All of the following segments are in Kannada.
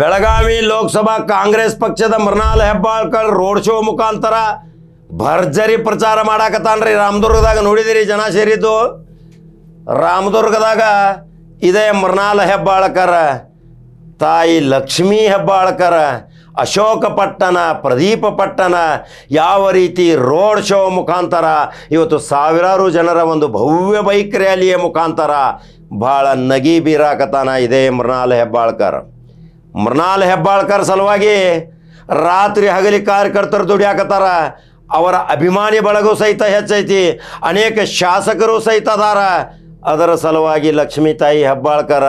ಬೆಳಗಾವಿ ಲೋಕಸಭಾ ಕಾಂಗ್ರೆಸ್ ಪಕ್ಷದ ಮೃಣಾಲ್ ಹೆಬ್ಬಾಳ್ಕರ್ ರೋಡ್ ಶೋ ಮುಖಾಂತರ ಭರ್ಜರಿ ಪ್ರಚಾರ ಮಾಡಾಕತ್ತಾನ್ರಿ. ರಾಮದುರ್ಗದಾಗ ನೋಡಿದಿರಿ ಜನ ಸೇರಿದ್ದು. ರಾಮದುರ್ಗದಾಗ ಇದೇ ಮೃಣಾಲ್ ಹೆಬ್ಬಾಳ್ಕರ್, ತಾಯಿ ಲಕ್ಷ್ಮೀ ಹೆಬ್ಬಾಳ್ಕರ್, ಅಶೋಕ ಪಟ್ಟಣ, ಪ್ರದೀಪ ಪಟ್ಟಣ ಯಾವ ರೀತಿ ರೋಡ್ ಶೋ ಮುಖಾಂತರ ಇವತ್ತು ಸಾವಿರಾರು ಜನರ ಒಂದು ಭವ್ಯ ಬೈಕ್ ರ್ಯಾಲಿಯ ಮುಖಾಂತರ ಭಾಳ ನಗಿ ಬೀರಾಕತಾನ ಇದೇ ಮೃಣಾಲ್ ಹೆಬ್ಬಾಳ್ಕರ್. ಮೃಣಾಲ್ ಹೆಬ್ಬಾಳ್ಕರ್ ಸಲುವಾಗಿ ರಾತ್ರಿ ಹಗಲಿ ಕಾರ್ಯಕರ್ತರು ದುಡಿಯಾಕತ್ತಾರ. ಅವರ ಅಭಿಮಾನಿ ಬಳಗು ಸಹಿತ ಹೆಚ್ಚೈತಿ. ಅನೇಕ ಶಾಸಕರು ಸಹಿತ ಅದಾರ. ಅದರ ಸಲುವಾಗಿ ಲಕ್ಷ್ಮೀ ತಾಯಿ ಹೆಬ್ಬಾಳ್ಕರ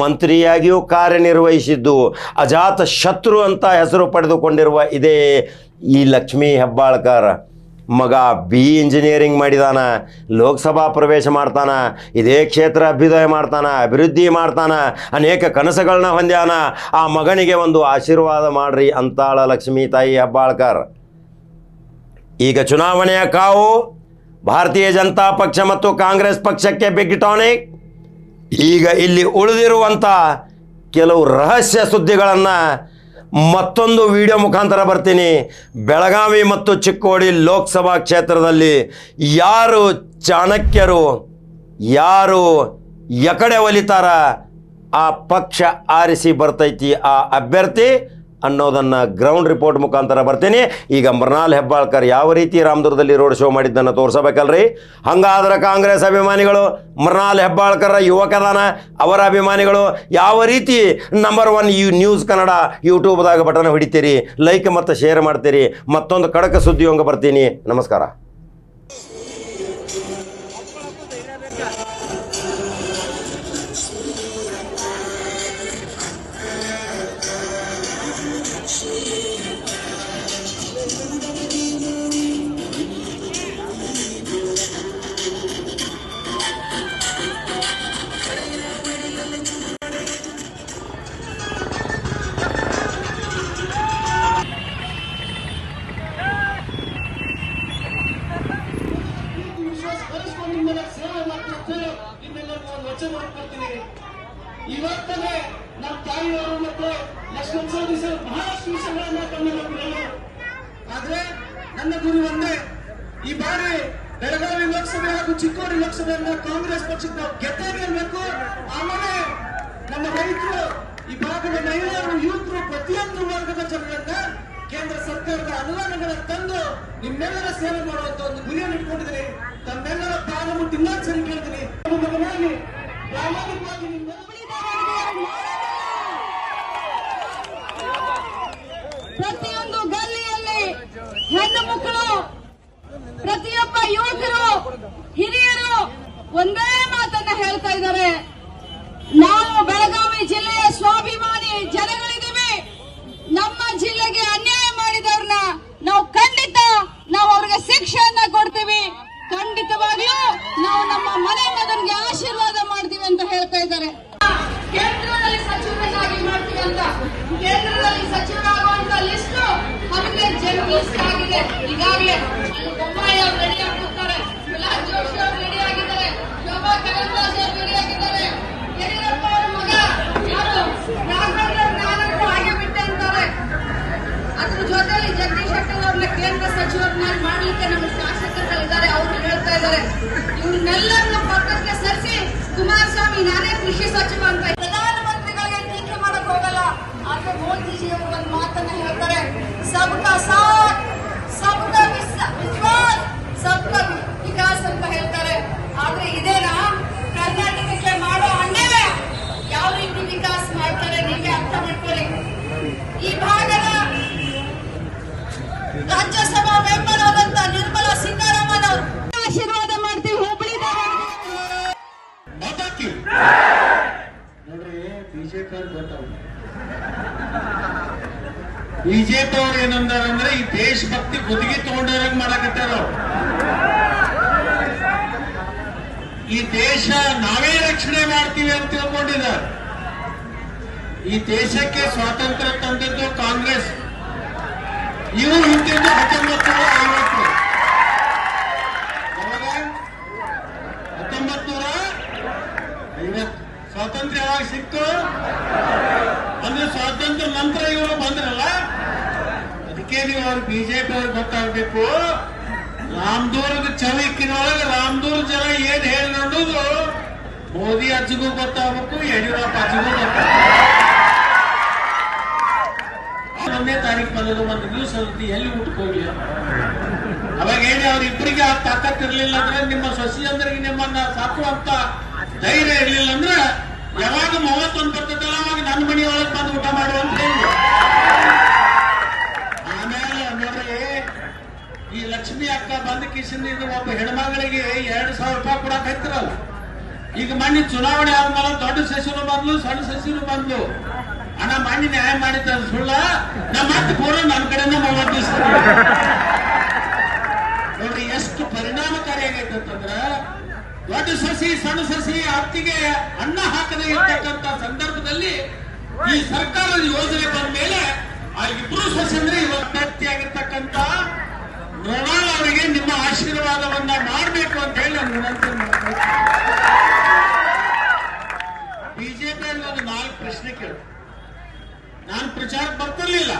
ಮಂತ್ರಿಯಾಗಿಯೂ ಕಾರ್ಯನಿರ್ವಹಿಸಿದ್ದು. ಅಜಾತ ಶತ್ರು ಅಂತ ಹೆಸರು ಪಡೆದುಕೊಂಡಿರುವ ಇದೇ ಈ ಲಕ್ಷ್ಮೀ ಹೆಬ್ಬಾಳ್ಕರ್. ಮಗ ಬಿ ಇಂಜಿನಿಯರಿಂಗ್ ಮಾಡಿದಾನ, ಲೋಕಸಭಾ ಪ್ರವೇಶ ಮಾಡ್ತಾನ, ಇದೇ ಕ್ಷೇತ್ರ ಅಭ್ಯುದಯ ಮಾಡ್ತಾನ, ಅಭಿವೃದ್ಧಿ ಮಾಡ್ತಾನ, ಅನೇಕ ಕನಸುಗಳನ್ನ ಹೊಂದ್ಯಾನ, ಆ ಮಗನಿಗೆ ಒಂದು ಆಶೀರ್ವಾದ ಮಾಡ್ರಿ ಅಂತಾಳ ಲಕ್ಷ್ಮೀ ತಾಯಿ ಹೆಬ್ಬಾಳ್ಕರ್. ಈಗ ಚುನಾವಣೆಯ ಕಾವು, ಭಾರತೀಯ ಜನತಾ ಪಕ್ಷ ಮತ್ತು ಕಾಂಗ್ರೆಸ್ ಪಕ್ಷಕ್ಕೆ ಬಿಗ್ ಟಾನಿಕ್ ಈಗ ಇಲ್ಲಿ ಉಳಿದಿರುವಂಥ ಕೆಲವು ರಹಸ್ಯ ಸುದ್ದಿಗಳನ್ನು ಮತ್ತೊಂದು ವಿಡಿಯೋ ಮುಖಾಂತರ ಬರ್ತೀನಿ. ಬೆಳಗಾವಿ ಮತ್ತು ಚಿಕ್ಕೋಡಿ ಲೋಕಸಭಾ ಕ್ಷೇತ್ರದಲ್ಲಿ ಯಾರು ಚಾಣಕ್ಯರು, ಯಾರು ಎಕಡೆ ಒಲಿತಾರ, ಆ ಪಕ್ಷ ಆರಿಸಿ ಬರ್ತೈತಿ ಆ ಅಭ್ಯರ್ಥಿ. ಅನ್ನೋದನ್ನು ಗ್ರೌಂಡ್ ರಿಪೋರ್ಟ್ ಮುಖಾಂತರ ಬರ್ತೀನಿ. ಈಗ ಮೃಣಾಲ್ ಹೆಬ್ಬಾಳ್ಕರ್ ಯಾವ ರೀತಿ ರಾಮದುರ್ಗದಲ್ಲಿ ರೋಡ್ ಶೋ ಮಾಡಿದ್ದನ್ನು ತೋರಿಸಬೇಕಲ್ರಿ? ಹಂಗಾದ್ರೆ ಕಾಂಗ್ರೆಸ್ ಅಭಿಮಾನಿಗಳು, ಮೃಣಾಲ್ ಹೆಬ್ಬಾಳ್ಕರ ಯುವಕದಾನ, ಅವರ ಅಭಿಮಾನಿಗಳು, ಯಾವ ರೀತಿ ನಂಬರ್ ಒನ್ ಈ ನ್ಯೂಸ್ ಕನ್ನಡ ಯೂಟ್ಯೂಬ್ದಾಗ ಬಟನ್ ಹೊಡಿತೀರಿ ಲೈಕ್ ಮತ್ತು ಶೇರ್ ಮಾಡ್ತೀರಿ, ಮತ್ತೊಂದು ಕಡಕ ಸುದ್ದಿಯೊಂಗ ಬರ್ತೀನಿ. ನಮಸ್ಕಾರ. ಕಲಿಸ್ಕೊಂಡು ಸೇವೆ ಹೇಳಿ ನಿಮ್ಮೆಲ್ಲರಿಗೂ ಒಂದು ವಚನ ಮಾಡ್ಕೊಳ್ತೀನಿ ಇವತ್ತೇ ನಮ್ಮ ತಾಯಿಯವರು ಮತ್ತು ಲಕ್ಷ್ಮಣ ಸ್ವಾಮಿ ಸರ್ ಬಹಳಷ್ಟು ವಿಷಯಗಳನ್ನ ಹೇಳೋರು ಆದ್ರೆ ನನ್ನ ಗುರಿ ಒಂದೇ, ಈ ಬಾರಿ ಬೆಳಗಾವಿ ಲೋಕಸಭೆ ಹಾಗೂ ಚಿಕ್ಕೋಡಿ ಲೋಕಸಭೆಯನ್ನ ಕಾಂಗ್ರೆಸ್ ಪಕ್ಷಕ್ಕೆ ನಾವು ಗೆದ್ದೇ ಆಮೇಲೆ ನಮ್ಮ ರೈತರು, ಈ ಭಾಗದ ಮಹಿಳೆಯರು, ಯುವಕರು ಪ್ರತಿಯೊಂದು ವರ್ಗದ ಜನರನ್ನ ಕೇಂದ್ರ ಸರ್ಕಾರದ ಅನುದಾನಗಳ ತಂದು ನಿಮ್ಮೆಲ್ಲರ ಸೇವೆ ಮಾಡುವಂತ ಒಂದು ಗುರಿಯನ್ನು ಇಟ್ಕೊಂಡಿದ್ದೀನಿ ತಮ್ಮೆಲ್ಲರ ಕಾಲ ಮುಟ್ಟಿ ಕೇಳ್ತೀನಿ ಮಗನಾಗಿ, ಪ್ರಾಮಾಣಿಕವಾಗಿ ಪ್ರತಿಯೊಂದು ಗಲ್ಲಿಯಲ್ಲಿ ಹೆಣ್ಣು ಮಕ್ಕಳು, ಪ್ರತಿಯೊಬ್ಬ ಯುವಕರು, ಹಿರಿಯರು ಒಂದೇ ಮಾತನ್ನ ಹೇಳ್ತಾ ಇದ್ದಾರೆ. ನಾವು ಬೆಳಗಾವಿ ಜಿಲ್ಲೆಯ ಸ್ವಾಭಿಮಾನಿ ಜನಗಳಿದ್ದೀವಿ ನಮ್ಮ ಜಿಲ್ಲೆಗೆ ಅನ್ಯಾಯ ಮಾಡಿದವ್ರನ್ನ ನಾವು ಖಂಡಿತ ನಾವು ಅವ್ರಿಗೆ ಶಿಕ್ಷೆಯನ್ನ ಕೊಡ್ತೀವಿ ಖಂಡಿತವಾಗ್ಲೂ ನಾವು ನಮ್ಮ ಮನೆ ಮಗನಿಗೆ ಆಶೀರ್ವಾದ ಮಾಡ್ತೀವಿ ಅಂತ ಹೇಳ್ತಾ ಇದ್ದಾರೆ ಕೇಂದ್ರದಲ್ಲಿ ಸಚಿವರನ್ನಾಗಿ ಮಾಡ್ತೀವಿ ಅಂತ. ಕೇಂದ್ರದಲ್ಲಿ ಸಚಿವರಾಗುವಂತ ಲಿಸ್ಟ್ ಅವರಿಗೆ ಜನ ಲಿಸ್ಟ್ ಆಗಿದೆ. ಈಗಾಗಲೇ ಅಲ್ಲಿ ಬೊಮ್ಮಾಯಿ ಅವರು ರೆಡಿ ಆಗಿರ್ತಾರೆ ಪ್ರಹ್ಲಾದ್ ಜೋಶಿ ಅವರು ರೆಡಿ ಆಗಿದ್ದಾರೆ. ಶೋಭಾ ಕರಂದ್ಲಾಜೆ ಅವರು ರೆಡಿ ಆಗಿದ್ದಾರೆ. ಯಡಿಯೂರಪ್ಪ ಅವರ ಮಗ ಯಾರು? ರಾಘವೇಂದ್ರ ಹಾಗೆ ಬಿಟ್ಟೆ ಅಂತಾರೆ. ಅದ್ರ ಜೊತೆಲಿ ಜಗದೀಶ್ ಶೆಟ್ಟರ್ ಅವ್ರನ್ನ ಕೇಂದ್ರ ಸಚಿವರನ್ನಾಗಿ ಮಾಡ್ಲಿಕ್ಕೆ ನಮ್ಮ ಶಾಸಕರುಗಳಿದ್ದಾರೆ, ಅವರು ಹೇಳ್ತಾ ಇದ್ದಾರೆ. ಕುಮಾರಸ್ವಾಮಿ ನಾನೇ ಕೃಷಿ ಸಚಿವ ಅಂತ ಪ್ರಧಾನಮಂತ್ರಿಗಳಿಗೆ ಟೀಕೆ ಮಾಡಕ್ ಹೋಗಲ್ಲ. ಆದ್ರೆ ಮೋದಿಜಿ ಅವರು ಒಂದು ಮಾತನ್ನ ಹೇಳ್ತಾರೆ. ಸಬ್ಕಾ ಸಾಥ್, ಸಬ್ಕಾ ವಿಸ್- ವಿಶ್ವಾಸ್, ಸಬ್ಕಾ ವಿಕಾಸ್ ಅಂತ ಹೇಳ್ತಾರೆ. ಆದ್ರೆ ಇದೇನಾ? ಕರ್ನಾಟಕಕ್ಕೆ ಮಾಡೋ ಅನ್ಯಾಯ ಯಾವ ರೀತಿ ವಿಕಾಸ್ ಮಾಡ್ತಾರೆ ನೀವೇ ಅರ್ಥ ಮಾಡ್ಕೊಳ್ಳಿ. ಈ ಭಾಗದ ರಾಜ್ಯಸಭಾ ಮೆಂಬರ್ ನೋಡ್ರಿ ಬಿಜೆಪಿ ಅವ್ರು ಗೊತ್ತವ್ರು. ಬಿಜೆಪಿ ಅವ್ರು ಏನಂದಾರ ಅಂದ್ರೆ ಈ ದೇಶಭಕ್ತಿ ಗುತ್ತಿಗೆ ತಗೊಂಡವ್ರಂಗ್ ಮಾಡಕತ್ತಾರ. ಈ ದೇಶ ನಾವೇ ರಕ್ಷಣೆ ಮಾಡ್ತೀವಿ ಅಂತ ತಿಳ್ಕೊಂಡಿದ್ದಾರೆ. ಈ ದೇಶಕ್ಕೆ ಸ್ವಾತಂತ್ರ್ಯ ತಂದಿದ್ದು ಕಾಂಗ್ರೆಸ್. ಇವರು ಹಿಂದಿನ ಹತ್ತೊಂಬತ್ತು ಐವತ್ತು ಯಾವಾಗ ಹತ್ತೊಂಬತ್ತು ನೂರ ಐವತ್ತು ಸ್ವಾತಂತ್ರ್ಯ ಯಾವಾಗ ಸಿಕ್ತು? ಅಂದ್ರೆ ಸ್ವಾತಂತ್ರ್ಯ ನಂತರ ಇವರು ಬಂದ್ರಲ್ಲ? ಅದಕ್ಕೆ ನೀವು ಅವ್ರು ಬಿಜೆಪಿ ಅವ್ರಿಗೆ ಗೊತ್ತಾಗ್ಬೇಕು. ರಾಮದೂರ್ಗ ಚವಿಕಿನೊಳಗೆ ರಾಮದೂರ್ ಜನ ಏನ್ ಹೇಳಿ ಅನ್ನೋದು ಮೋದಿ ಅಜ್ಜಿಗೂ ಗೊತ್ತಾಗಬೇಕು, ಯಡಿಯೂರಪ್ಪ ಅಜ್ಜಿಗೂ ಗೊತ್ತಾಗಬೇಕು. ಒಂದನೇ ತಾರೀಕು ಬಂದದ್ದು, ಒಂದು ನ್ಯೂಸ್ ಅಲ್ಲಿ ಎಲ್ಲಿ ಹೋಗ್ಲಿ ಅವಾಗ ಹೇಳಿ ಅವ್ರಿಬ್ಬರಿಗೆ ಆ ತಾಕತ್ ಇರ್ಲಿಲ್ಲ ಅಂದ್ರೆ ನಿಮ್ಮ ಅಂದ್ರಿಗೆ ನಿಮ್ಮನ್ನ ಸಾಕುವಂತ ಧೈರ್ಯ ಇರಲಿಲ್ಲ ಅಂದ್ರೆ ಯಾವಾಗ ಮೂವತ್ತೊಂದು ಬರ್ತದಲ್ಲ ಅವಾಗ ನನ್ನ ಮನೆ ಒಳಗೆ ಬಂದು ಊಟ ಮಾಡುವಂತ ಆಮೇಲೆ ನೋಡ್ರಿ, ಈ ಲಕ್ಷ್ಮಿ ಅಕ್ಕ ಬಂದ ಕಿಶನ್ ಇದು ಒಬ್ಬ ಹೆಣ್ಮಗಳಿಗೆ ಎರಡು ಸಾವಿರ ರೂಪಾಯಿ ಕೊಡಕ್ ಹತ್ತಿರಲ್ಲ. ಈಗ ಮಣ್ಣಿನ ಚುನಾವಣೆ ಆದ್ಮೇಲೆ ದೊಡ್ಡ ಸಸಿನೂ ಬಂದ್ಲು, ಸಣ್ಣ ಸಸಿನೂ ಬಂದ್ಲು. ಅಣ್ಣ ಮಣ್ಣಿ ನ್ಯಾಯ ಮಾಡಿದ್ದ ಸುಳ್ಳ, ನಮ್ಮ ಮತ್ತೆ ಪೂರ ನನ್ನ ಕಡೆನೇ ಮೂವತ್ತು ದಿವಸ. ನೋಡ್ರಿ, ಎಷ್ಟು ಪರಿಣಾಮಕಾರಿಯಾಗೈತೆ ಅಂತಂದ್ರ ದೊಡ್ಡ ಸಸಿ ಸಣ್ಣ ಸಸಿ ಅತ್ತಿಗೆ ಅನ್ನ ಹಾಕದೇ ಇರ್ತಕ್ಕಂತ ಸಂದರ್ಭದಲ್ಲಿ ಈ ಸರ್ಕಾರದ ಯೋಜನೆ ಬಂದ ಮೇಲೆ ಆ ಇಬ್ರು ಸಸಿ ಅಂದ್ರೆ ಇವತ್ತು ಆಗಿರ್ತಕ್ಕಂತ ಮೃಣಾಲ್ ಅವರಿಗೆ ನಿಮ್ಮ ಆಶೀರ್ವಾದವನ್ನ ಮಾಡಬೇಕು ಅಂತ ಹೇಳಿ ನಾನು ವಿನಂತಿ ಮಾಡ್ತೀನಿ ಬಿಜೆಪಿಯಲ್ಲಿ ಒಂದು ನಾಲ್ಕು ಪ್ರಶ್ನೆ ಕೇಳು. ನಾನು ಪ್ರಚಾರ ಬರ್ತಿರ್ಲಿಲ್ಲ.